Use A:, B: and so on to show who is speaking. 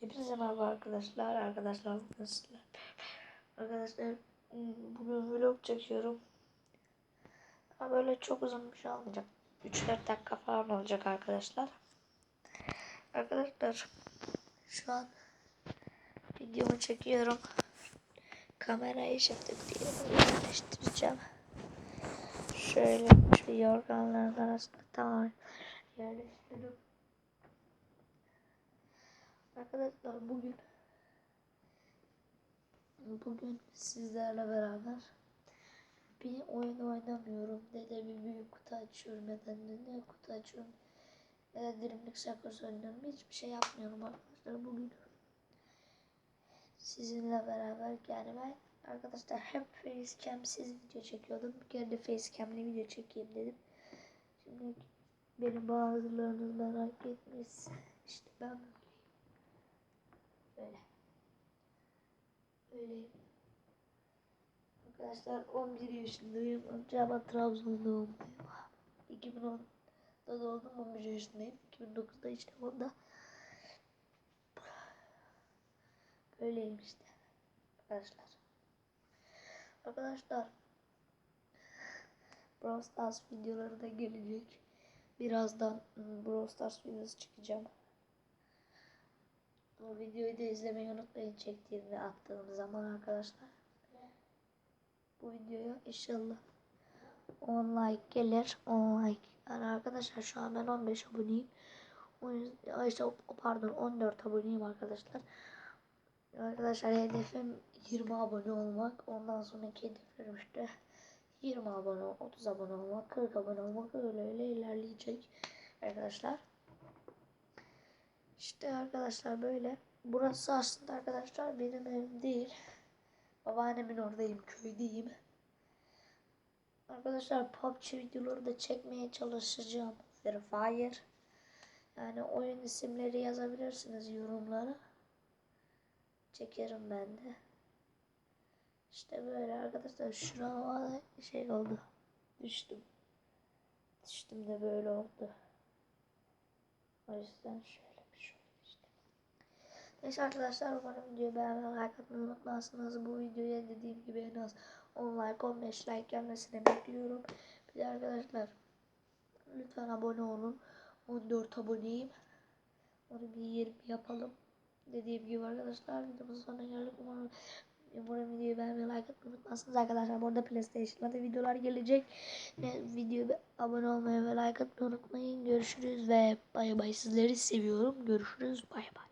A: Hepinize merhaba arkadaşlar. Arkadaşlar nasılsınız? Arkadaşlar hmm, bugün vlog çekiyorum. Ama böyle çok uzun bir şey olmayacak. 3-4 dakika falan olacak arkadaşlar. Arkadaşlar şu an videomu çekiyorum. Kamerayı şimdi yerleştireceğim. Şöyle şu yorganların arasında tamam yerleştirdim. Arkadaşlar bugün bugün sizlerle beraber bir oyun oynamıyorum. Ne de bir büyük kutu açıyorum ne de ne, kutu açıyorum. Ne de dilimlik sakız oynuyorum. Hiçbir şey yapmıyorum arkadaşlar bugün. Sizinle beraber yani arkadaşlar hep facecam'siz video çekiyordum. Bir kere de facecam'li video çekeyim dedim. Şimdi benim bazılarınız merak etmiş. İşte ben Böyle. Öyleyim. Arkadaşlar 11 yaşındayım. Acaba Trabzon doğumluyum. 2010'da doğdum 11 yaşındayım. 2009'da işte onda. Böyleyim işte. Arkadaşlar. Arkadaşlar. Brawl Stars videoları da gelecek. Birazdan ıı, Brawl Stars videosu çıkacağım. Bu videoyu da izlemeyi unutmayın çektiğimde attığım zaman arkadaşlar. Bu videoya inşallah 10 like gelir. 10 like. Yani arkadaşlar şu an ben 15 aboneyim. O yüzden, işte, pardon 14 aboneyim arkadaşlar. Arkadaşlar hedefim 20 abone olmak. Ondan sonraki hedeflerim işte 20 abone, 30 abone olmak, 40 abone olmak öyle öyle ilerleyecek arkadaşlar. İşte arkadaşlar böyle. Burası aslında arkadaşlar benim evim değil. Babaannemin oradayım, köydeyim. Arkadaşlar PUBG videoları da çekmeye çalışacağım. Free Fire. Yani oyun isimleri yazabilirsiniz yorumlara. Çekerim ben de. İşte böyle arkadaşlar şuraya şey oldu. Düştüm. Düştüm de böyle oldu. O yüzden şöyle bir şey oldu işte. Neyse arkadaşlar umarım videoyu beğenmeyi like atmayı unutmazsınız. Bu videoya dediğim gibi en az 10 like 15 like gelmesini bekliyorum. Bir de arkadaşlar lütfen abone olun. 14 aboneyim. Onu bir 20 yapalım. Dediğim gibi arkadaşlar videomuzun sonuna geldik. Umarım Umarım videoyu beğenmeyi like atmayı unutmazsınız arkadaşlar. Bu arada PlayStation'da da videolar gelecek. Ne, videoya abone olmayı ve like atmayı unutmayın. Görüşürüz ve bay bay. Sizleri seviyorum. Görüşürüz. Bay bay.